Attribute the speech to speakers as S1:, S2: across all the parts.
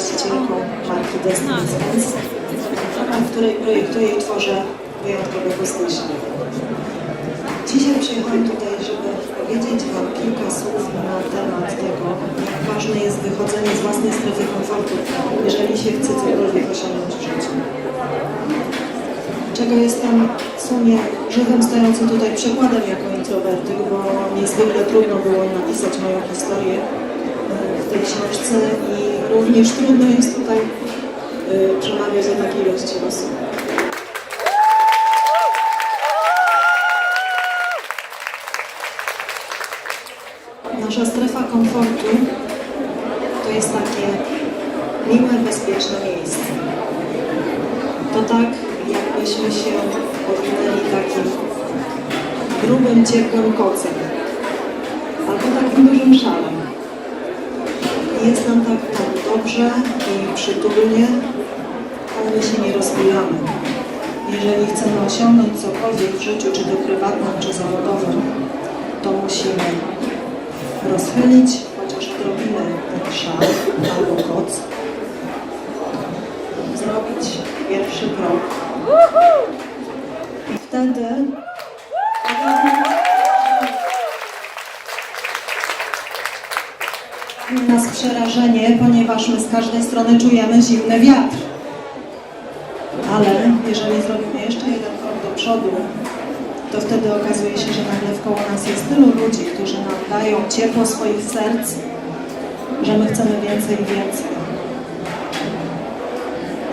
S1: właścicielką marki Destiny Sense, w której projektuję i tworzę wyjątkowe pustysze. Dzisiaj przyjechałam tutaj, żeby powiedzieć Wam kilka słów na temat tego, jak ważne jest wychodzenie z własnej strefy komfortu, jeżeli się chce cokolwiek osiągnąć w życiu. Czego jestem w sumie żywym stojącym tutaj przykładem jako introwertyk, bo niezwykle trudno było napisać moją historię w tej książce i również trudno jest tutaj e, przemawiać do takiej ilości osób. Nasza strefa komfortu to jest takie miłe, bezpieczne miejsce. To tak, jakbyśmy się owinęli takim grubym, ciepłym kocem albo takim dużym szalem. Jest nam tak tam dobrze i przytulnie, ale się nie rozwijamy. Jeżeli chcemy osiągnąć cokolwiek w życiu, czy to prywatnym, czy zawodowym, to musimy rozchylić chociaż odrobinę ten szal albo koc, zrobić pierwszy krok. I wtedy nas przerażenie, ponieważ my z każdej strony czujemy zimny wiatr. Ale jeżeli zrobimy jeszcze jeden krok do przodu, to wtedy okazuje się, że nagle wkoło nas jest tylu ludzi, którzy nam dają ciepło swoich serc, że my chcemy więcej i więcej.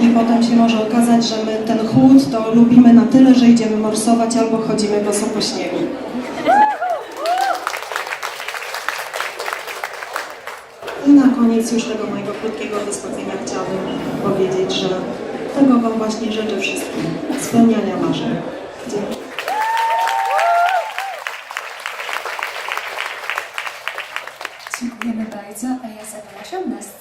S1: I potem się może okazać, że my ten chłód to lubimy na tyle, że idziemy morsować albo chodzimy boso po śniegu. I na koniec już tego mojego krótkiego wystąpienia chciałabym powiedzieć, że tego Wam właśnie życzę wszystkim. Spełniania marzeń. Dzięki.
S2: Dziękujemy bardzo, a ja zapraszam na